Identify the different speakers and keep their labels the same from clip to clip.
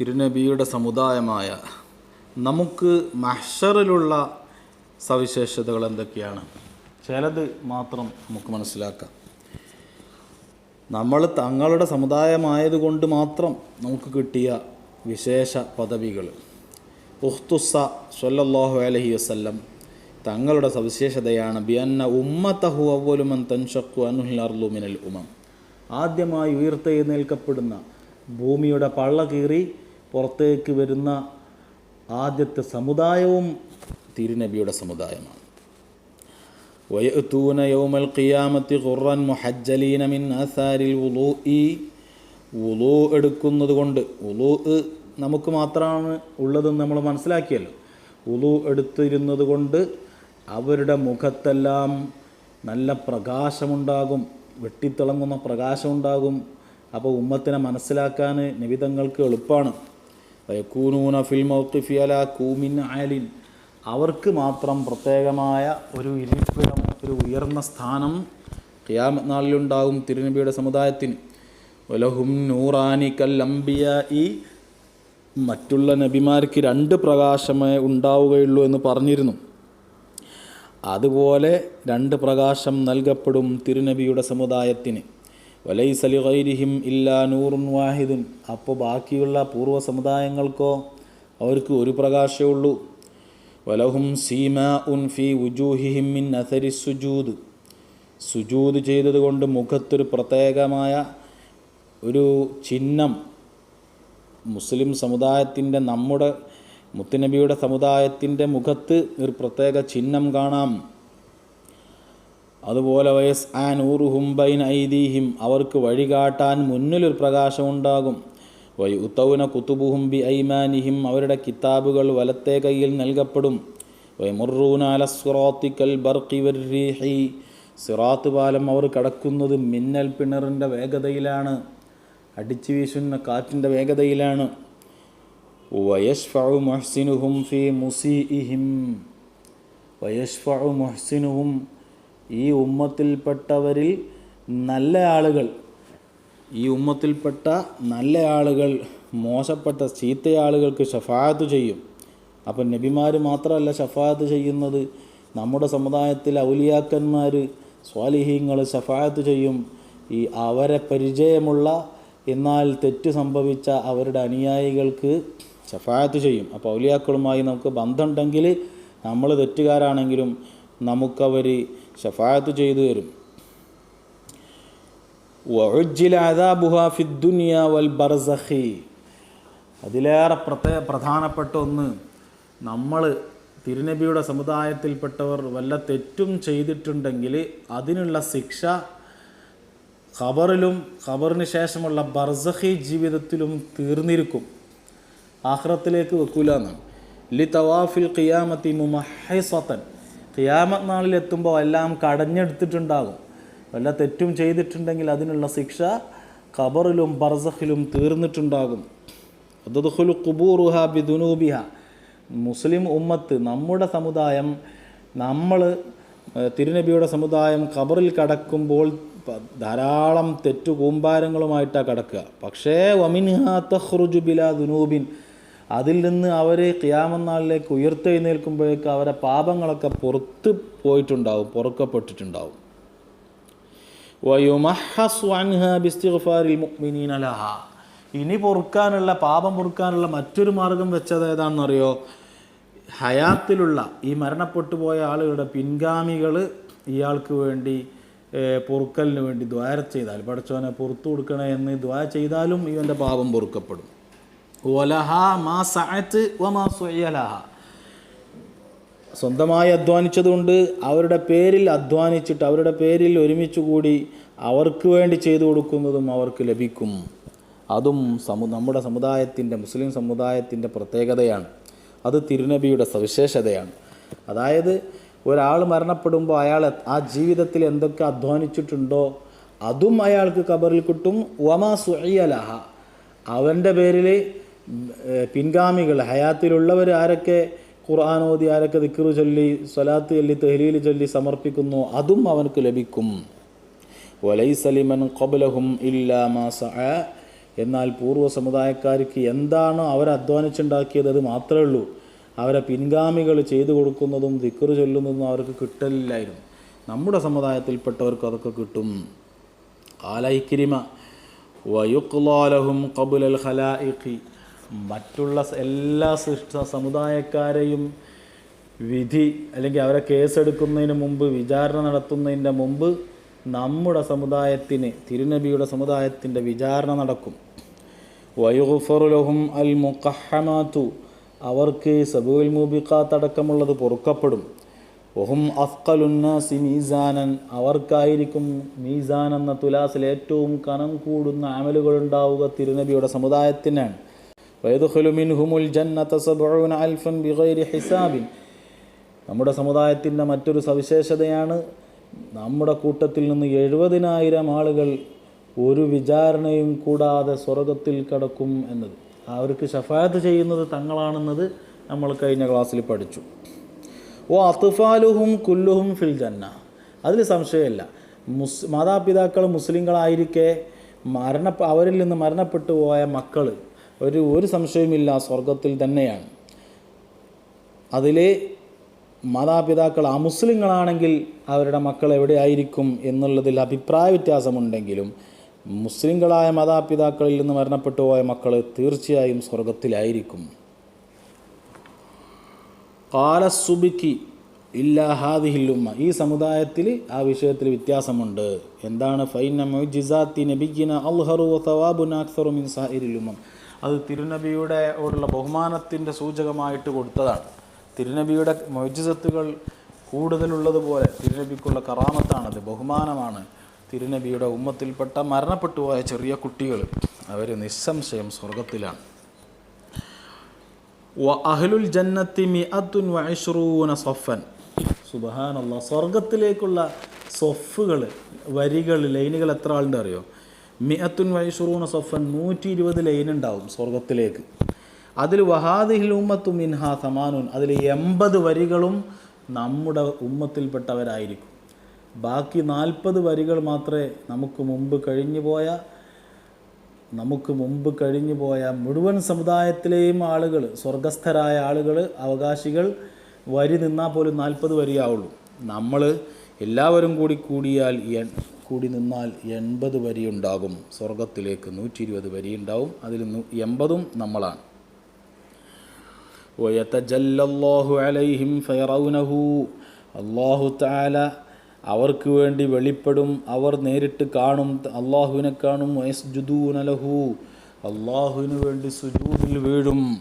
Speaker 1: തിരുനബിയുടെ സമുദായമായ നമുക്ക് മഹ്ഷറിലുള്ള സവിശേഷതകൾ എന്തൊക്കെയാണ്? ചിലത് മാത്രം നമുക്ക് മനസ്സിലാക്കാം. നമ്മൾ തങ്ങളുടെ സമുദായമായതുകൊണ്ട് മാത്രം നമുക്ക് കിട്ടിയ വിശേഷ പദവികൾ. ഉഹ്തുസ സൊല്ലാഹു അലഹി വസല്ലം തങ്ങളുടെ സവിശേഷതയാണ്. ബിയന്ന ഉമ്മത്തഹു അവലുമൻ തൻഷക്കു അനുഹിൽ അർലു മിനൽ ഉമം. ആദ്യമായി ഉയർത്തെഴുന്നേൽക്കപ്പെടുന്ന ഭൂമിയുടെ പള്ള കീറി പുറത്തേക്ക് വരുന്ന ആദ്യത്തെ സമുദായവും തിരുനബിയുടെ സമുദായമാണ് ويأتون يوم القيامة غرا محجلين من آثار الوضوء വുളൂ എടുക്കുന്നത് കൊണ്ട് വുളൂ നമുക്ക് മാത്രമാണ് ഉള്ളതെന്ന് നമ്മൾ മനസ്സിലാക്കിയല്ലോ വുളൂ എടുത്തിരുന്നത് കൊണ്ട് അവരുടെ മുഖത്തെല്ലാം നല്ല പ്രകാശമുണ്ടാകും വെട്ടിത്തിളങ്ങുന്ന പ്രകാശമുണ്ടാകും അപ്പോൾ ഉമ്മത്തിനെ മനസ്സിലാക്കാൻ നിവിധങ്ങൾക്ക് എളുപ്പമാണ് വയക്കൂനൂന ഫിൽ മൗഖിഫി അല കൂമിൻ ആലിൻ അവർക്ക് മാത്രം പ്രത്യേകമായ ഒരു ഇരിപ്പിടം ഒരു ഉയർന്ന സ്ഥാനം ഖിയാമത്ത് നാളിലുണ്ടാകും തിരുനബിയുടെ സമുദായത്തിന്. വലഹും നൂറാനി കൽ അംബിയ ഈ മറ്റുള്ള നബിമാർക്ക് രണ്ട് പ്രകാശമേ ഉണ്ടാവുകയുള്ളൂ എന്ന് പറഞ്ഞിരുന്നു. അതുപോലെ രണ്ട് പ്രകാശം നൽകപ്പെടും തിരുനബിയുടെ സമുദായത്തിന്. വലൈസലി ഗൈരിഹിം ഇല്ലാ നൂറുൻ വാഹിദുൻ. അപ്പോൾ ബാക്കിയുള്ള പൂർവ സമുദായങ്ങൾക്കോ അവർക്ക് ഒരു പ്രകാശമേ ഉള്ളൂ. വലഹും സീമ ഉൻ ഫി വുജൂഹിഹിം മിൻ അഥരി സുജൂദ്. സുജൂദ് ചെയ്തതുകൊണ്ട് മുഖത്തൊരു പ്രത്യേകമായ ഒരു ചിഹ്നം മുസ്ലിം സമുദായത്തിന്റെ നമ്മുടെ മുത്തുനബിയുടെ സമുദായത്തിന്റെ മുഖത്ത് ഒരു പ്രത്യേക ചിഹ്നം കാണാം. അതുപോലെ വയസ് ആൻ ഊറുഹും ബൈൻ ഐദീഹിം അവർക്ക് വഴികാട്ടാൻ മുന്നിലൊരു പ്രകാശമുണ്ടാകും. വയുത്തൗന കുത്തുബുഹും ബി ഐമാനിഹിം അവരുടെ കിതാബുകൾ വലത്തെ കയ്യിൽ നൽകപ്പെടും. വൈമുറൂന അലസ്റാത്തിക്കൽ ബർക്കി വർഹി സിറാത്ത് പാലം അവർ കടക്കുന്നത് മിന്നൽ പിണറിന്റെ വേഗതയിലാണ് അടിച്ചു വീശുന്ന കാറ്റിന്റെ വേഗതയിലാണ്. വയസ്ഫു മുഹ്സിനുഹും ഫി മുസീഇഹിം വയസ്ഫു മുഹ്സിനുഹും ഈ ഉമ്മത്തിൽപ്പെട്ടവരിൽ നല്ല ആളുകൾ ഈ ഉമ്മത്തിൽപ്പെട്ട നല്ല ആളുകൾ മോശപ്പെട്ട ചീത്ത ആളുകൾക്ക് ചെയ്യും. അപ്പം നബിമാർ മാത്രമല്ല ഷഫായത്ത് ചെയ്യുന്നത്. നമ്മുടെ സമുദായത്തിൽ ഔലിയാക്കന്മാർ സ്വാലിഹീങ്ങൾ ഷഫായത്ത് ചെയ്യും. ഈ അവരെ പരിചയമുള്ള എന്നാൽ തെറ്റ് സംഭവിച്ച അവരുടെ അനുയായികൾക്ക് ഷഫായത്ത് ചെയ്യും. അപ്പോൾ ഔലിയാക്കളുമായി നമുക്ക് ബന്ധമുണ്ടെങ്കിൽ നമ്മൾ തെറ്റുകാരാണെങ്കിലും നമുക്കവർ ഷഫായത്ത് ചെയ്തു തരും. വൽ ബർസഖി. അതിലേറെ പ്രത്യേക പ്രധാനപ്പെട്ട ഒന്ന് നമ്മൾ തിരുനബിയുടെ സമുദായത്തിൽപ്പെട്ടവർ വല്ല തെറ്റും ചെയ്തിട്ടുണ്ടെങ്കിൽ അതിനുള്ള ശിക്ഷ ഖബറിലും ഖബറിന് ശേഷമുള്ള ബർസഖി ജീവിതത്തിലും തീർന്നിരിക്കും. ആഹ്റത്തിലേക്ക് വെക്കൂല എന്നാണ്. ലി തവാഫിൽ ഖിയാമത്തി മുമഹസത്തൻ ഖിയാമത്ത് നാളിലെത്തുമ്പോൾ എല്ലാം കടഞ്ഞെടുത്തിട്ടുണ്ടാകും. വല്ല തെറ്റും ചെയ്തിട്ടുണ്ടെങ്കിൽ അതിനുള്ള ശിക്ഷ ഖബറിലും ബർസഖിലും തീർന്നിട്ടുണ്ടാകും. അതുഹുൽ കുബൂറുഹ ബിദുനൂബിഹ. മുസ്ലിം ഉമ്മത്ത് നമ്മുടെ സമുദായം നമ്മൾ തിരുനബിയുടെ സമുദായം ഖബറിൽ കടക്കുമ്പോൾ ധാരാളം തെറ്റു കൂമ്പാരങ്ങളുമായിട്ടാണ് കടക്കുക. പക്ഷേ വമിൻഹ തഹ്റുജു ബില ദുനൂബിൻ. അതിൽ നിന്ന് അവർ ക്യാമനാളിലേക്ക് ഉയർത്തെഴുന്നേൽക്കുമ്പോഴേക്ക് അവരെ പാപങ്ങളൊക്കെ പുറത്ത് പോയിട്ടുണ്ടാവും പൊറുക്കപ്പെട്ടിട്ടുണ്ടാവും. ഇനി പൊറുക്കാനുള്ള പാപം പൊറുക്കാനുള്ള മറ്റൊരു മാർഗം വെച്ചത് ഏതാണെന്നറിയോ? ഹയാത്തിലുള്ള ഈ മരണപ്പെട്ടു പോയ ആളുകളുടെ പിൻഗാമികൾ ഇയാൾക്ക് വേണ്ടി പൊറുക്കലിന് വേണ്ടി ദ്വാര ചെയ്താൽ പഠിച്ചവനെ പുറത്തു കൊടുക്കണേ എന്ന് ദ്വാര ചെയ്താലും ഇവന്റെ പാപം പൊറുക്കപ്പെടും. സ്വന്തമായി അധ്വാനിച്ചതുകൊണ്ട് അവരുടെ പേരിൽ അധ്വാനിച്ചിട്ട് അവരുടെ പേരിൽ ഒരുമിച്ച് കൂടി അവർക്ക് വേണ്ടി ചെയ്തു കൊടുക്കുന്നതും അവർക്ക് ലഭിക്കും. അതും സമു നമ്മുടെ സമുദായത്തിന്റെ മുസ്ലിം സമുദായത്തിന്റെ പ്രത്യേകതയാണ്. അത് തിരുനബിയുടെ സവിശേഷതയാണ്. അതായത് ഒരാൾ മരണപ്പെടുമ്പോൾ അയാൾ ആ ജീവിതത്തിൽ എന്തൊക്കെ അധ്വാനിച്ചിട്ടുണ്ടോ അതും അയാൾക്ക് കബറിൽ കിട്ടും. വമാ സുഹിയലഹ അവന്റെ പേരിൽ പിൻഗാമികൾ ഹയാത്തിലുള്ളവർ ആരൊക്കെ ഖുർആാനോദി ആരൊക്കെ ദിക്റു ചൊല്ലി സ്വലാത്ത് ചൊല്ലി തെഹ്ലീൽ ചൊല്ലി സമർപ്പിക്കുന്നു അതും അവനക്ക് ലഭിക്കും. വലൈസലിമൻ കൊബലഹും ഇല്ലാ മാസ എന്നാൽ പൂർവ സമുദായക്കാർക്ക് എന്താണോ അവർ അധ്വാനിച്ചുണ്ടാക്കിയത് അത് മാത്രമേ ഉള്ളൂ. അവരെ പിൻഗാമികൾ ചെയ്തു കൊടുക്കുന്നതും ദിക്കറ് ചൊല്ലുന്നതും അവർക്ക് കിട്ടലില്ലായിരുന്നു. നമ്മുടെ സമുദായത്തിൽപ്പെട്ടവർക്ക് അതൊക്കെ കിട്ടും. കാലൈക്കിരിമ വയുക്ലാലഹും കബുലൽ ഖലായിഖി മറ്റുള്ള എല്ലാ സമുദായക്കാരെയും വിധി അല്ലെങ്കിൽ അവരെ കേസെടുക്കുന്നതിന് മുമ്പ് വിചാരണ നടത്തുന്നതിന്റെ മുമ്പ് നമ്മുടെ സമുദായത്തിന് തിരുനബിയുടെ സമുദായത്തിന്റെ വിചാരണ നടക്കും. വയുഫറുലഹും അൽ മുഖഹമാത്തു അവർക്ക് സബുൽ മൂബിക്കാത്തടക്കമുള്ളത് പൊറുക്കപ്പെടും. ഒഹും അഫ്കലുന്നാസി മീസാനൻ. അവർക്കായിരിക്കും മീസാൻ എന്ന തുലാസിൽ ഏറ്റവും കനം കൂടുന്ന അമലുകളുണ്ടാവുക തിരുനബിയുടെ സമുദായത്തിനാണ്. മിൻഹുമുൽ അൽഫൻ ബിഗൈരി നമ്മുടെ സമുദായത്തിന്റെ മറ്റൊരു സവിശേഷതയാണ് നമ്മുടെ കൂട്ടത്തിൽ നിന്ന് എഴുപതിനായിരം ആളുകൾ ഒരു വിചാരണയും കൂടാതെ സ്വർഗത്തിൽ കടക്കും എന്നത്. അവർക്ക് ഷഫായത്ത് ചെയ്യുന്നത് തങ്ങളാണെന്നത് നമ്മൾ കഴിഞ്ഞ ക്ലാസ്സിൽ പഠിച്ചു. ഓ അത്തുഫാലുഹും കുല്ലുഹും ഫിൽ ജന്ന. അതിൽ സംശയമില്ല. മുസ് മാതാപിതാക്കൾ മുസ്ലിങ്ങളായിരിക്കെ മരണ അവരിൽ നിന്ന് മരണപ്പെട്ടു പോയ മക്കൾ ഒരു ഒരു സംശയവുമില്ല സ്വർഗത്തിൽ തന്നെയാണ്. അതിലെ മാതാപിതാക്കൾ ആ മുസ്ലിങ്ങളാണെങ്കിൽ അവരുടെ മക്കൾ എവിടെയായിരിക്കും എന്നുള്ളതിൽ അഭിപ്രായ വ്യത്യാസമുണ്ടെങ്കിലും മുസ്ലിങ്ങളായ മാതാപിതാക്കളിൽ നിന്ന് മരണപ്പെട്ടു പോയ മക്കൾ തീർച്ചയായും സ്വർഗത്തിലായിരിക്കും കാലസുബിക്ക് ഇല്ലാ ഹാദിഹില്ലുമ്മ ഈ സമുദായത്തിൽ ആ വിഷയത്തിൽ വ്യത്യാസമുണ്ട്. എന്താണ്? ഫൈന മൊയ്ജിസാത്തി നബിഗിന അൽഹറു തവാബുൻ അക്സറു മിൻ സാഹിരില്ലുമ്മ അത് തിരുനബിയുടെ ഓടുള്ള ബഹുമാനത്തിന്റെ സൂചകമായിട്ട് കൊടുത്തതാണ്. തിരുനബിയുടെ മൊജിസത്തുകൾ കൂടുതലുള്ളതുപോലെ തിരുനബിക്കുള്ള കറാമത്താണത് ബഹുമാനമാണ്. തിരുനബിയുടെ ഉമ്മത്തിൽപ്പെട്ട മരണപ്പെട്ടു പോയ ചെറിയ കുട്ടികൾ അവർ നിസ്സംശയം സ്വർഗത്തിലാണ് അഹ്ലുൽ ജന്നത്തി മിഅത്തുൻ വൈഷ്റൂന സഫൻ സുബഹാനുള്ള സ്വർഗത്തിലേക്കുള്ള സൊഫുകൾ വരികൾ ലൈനുകൾ എത്ര ആളുണ്ട് അറിയോ? മിഅത്തുൻ വൈഷുറൂണ സഫൻ നൂറ്റി ഇരുപത് ലൈൻ ഉണ്ടാവും സ്വർഗത്തിലേക്ക് അതിൽ വഹാദിഹിൽ ഉമ്മത്തു മിൻഹ സമാനുൻ അതിൽ എൺപത് വരികളും നമ്മുടെ ഉമ്മത്തിൽപ്പെട്ടവരായിരിക്കും. ബാക്കി നാൽപ്പത് വരികൾ മാത്രമേ നമുക്ക് മുമ്പ് കഴിഞ്ഞു പോയ നമുക്ക് മുമ്പ് കഴിഞ്ഞു പോയ മുഴുവൻ സമുദായത്തിലെയും ആളുകൾ സ്വർഗസ്ഥരായ ആളുകൾ അവകാശികൾ വരി നിന്നാൽ പോലും നാൽപ്പത് വരിയാവുള്ളൂ. നമ്മൾ എല്ലാവരും കൂടി കൂടിയാൽ കൂടി നിന്നാൽ എൺപത് വരിയുണ്ടാകും സ്വർഗത്തിലേക്ക് നൂറ്റി ഇരുപത് വരി ഉണ്ടാവും. അതിൽ എൺപതും നമ്മളാണ്. അലൈഹിം അള്ളാഹു താല അവർക്ക് വേണ്ടി വെളിപ്പെടും. അവർ നേരിട്ട് കാണും. അള്ളാഹുവിനെ കാണും. വയസ്ജുദൂനലഹു അള്ളാഹുവിന് വേണ്ടി സുജൂദിൽ വീഴും.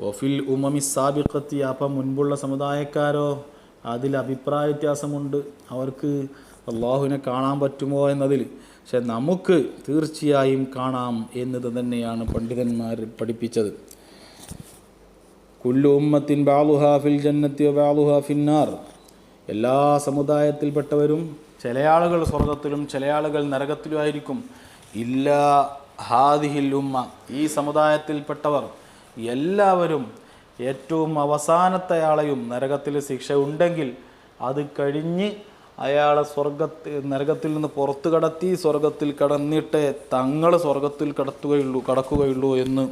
Speaker 1: ഒഫിൽ ഉമമി സാബിഖത്തി. അപ്പം മുൻപുള്ള സമുദായക്കാരോ അതിൽ അഭിപ്രായ വ്യത്യാസമുണ്ട്. അവർക്ക് അള്ളാഹുവിനെ കാണാൻ പറ്റുമോ എന്നതിൽ. പക്ഷെ നമുക്ക് തീർച്ചയായും കാണാം എന്നത് തന്നെയാണ് പണ്ഡിതന്മാർ പഠിപ്പിച്ചത്. കുല്ലു ഉമ്മത്തിൻ ബാലുഹ ഫിൽ ജന്നത്തി ബാലുഹ ഫിന്നാർ എല്ലാ സമുദായത്തിൽപ്പെട്ടവരും ചില ആളുകൾ സ്വർഗത്തിലും ചില ആളുകൾ നരകത്തിലുമായിരിക്കും ഇല്ല ഹാദിഹിൽ ഉമ്മ. ഈ സമുദായത്തിൽപ്പെട്ടവർ എല്ലാവരും ഏറ്റവും അവസാനത്തെ ആളെയും നരകത്തിൽ ശിക്ഷ ഉണ്ടെങ്കിൽ അത് കഴിഞ്ഞ് അയാളെ സ്വർഗത്തിൽ നരകത്തിൽ നിന്ന് പുറത്തു കടത്തി സ്വർഗത്തിൽ കടന്നിട്ട് തങ്ങൾ സ്വർഗത്തിൽ കടത്തുകയുള്ളൂ കടക്കുകയുള്ളൂ എന്ന്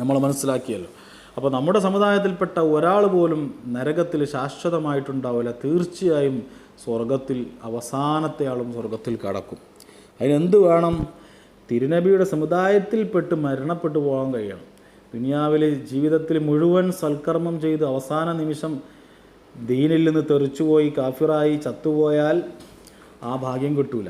Speaker 1: നമ്മൾ മനസ്സിലാക്കിയല്ലോ. അപ്പോൾ നമ്മുടെ സമുദായത്തിൽപ്പെട്ട ഒരാൾ പോലും നരകത്തിൽ ശാശ്വതമായിട്ടുണ്ടാവില്ല. തീർച്ചയായും സ്വർഗത്തിൽ അവസാനത്തെ ആളും സ്വർഗത്തിൽ കടക്കും. അതിനെന്ത് വേണം? തിരുനബിയുടെ സമുദായത്തിൽപ്പെട്ട് മരണപ്പെട്ടു പോകാൻ കഴിയണം. ദുനിയാവിലെ ജീവിതത്തിൽ മുഴുവൻ സൽക്കർമ്മം ചെയ്ത് അവസാന നിമിഷം ദീനിൽ നിന്ന് തെറിച്ചുപോയി കാഫിറായി ചത്തുപോയാൽ ആ ഭാഗ്യം കിട്ടൂല.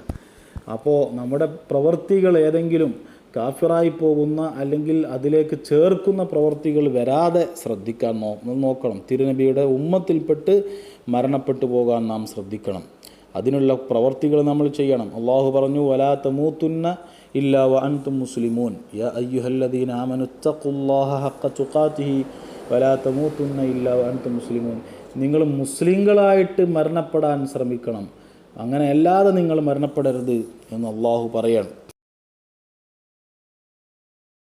Speaker 1: അപ്പോൾ നമ്മുടെ പ്രവൃത്തികൾ ഏതെങ്കിലും കാഫിറായി പോകുന്ന അല്ലെങ്കിൽ അതിലേക്ക് ചേർക്കുന്ന പ്രവൃത്തികൾ വരാതെ ശ്രദ്ധിക്കാൻ നോ നോക്കണം. തിരുനബിയുടെ ഉമ്മത്തിൽപ്പെട്ട് മരണപ്പെട്ടു പോകാൻ നാം ശ്രദ്ധിക്കണം. അതിനുള്ള പ്രവർത്തികൾ നമ്മൾ ചെയ്യണം. അള്ളാഹു പറഞ്ഞു വലാ തമൂത്തുന്ന ഇല്ലാ വ അൻതും മുസ്ലിമൂൻ. യ അയ്യുഹല്ലദീന ആമനുത്തഖുല്ലാഹ ഹഖ തുഖാത്തിഹി വലാ തമൂത്തുന്ന ഇല്ല വ അൻതും മുസ്ലിമൂൻ. നിങ്ങൾ മുസ്ലിങ്ങളായിട്ട് മരണപ്പെടാൻ ശ്രമിക്കണം. അങ്ങനെ അല്ലാതെ നിങ്ങൾ മരണപ്പെടരുത് എന്ന് അള്ളാഹു പറയണം.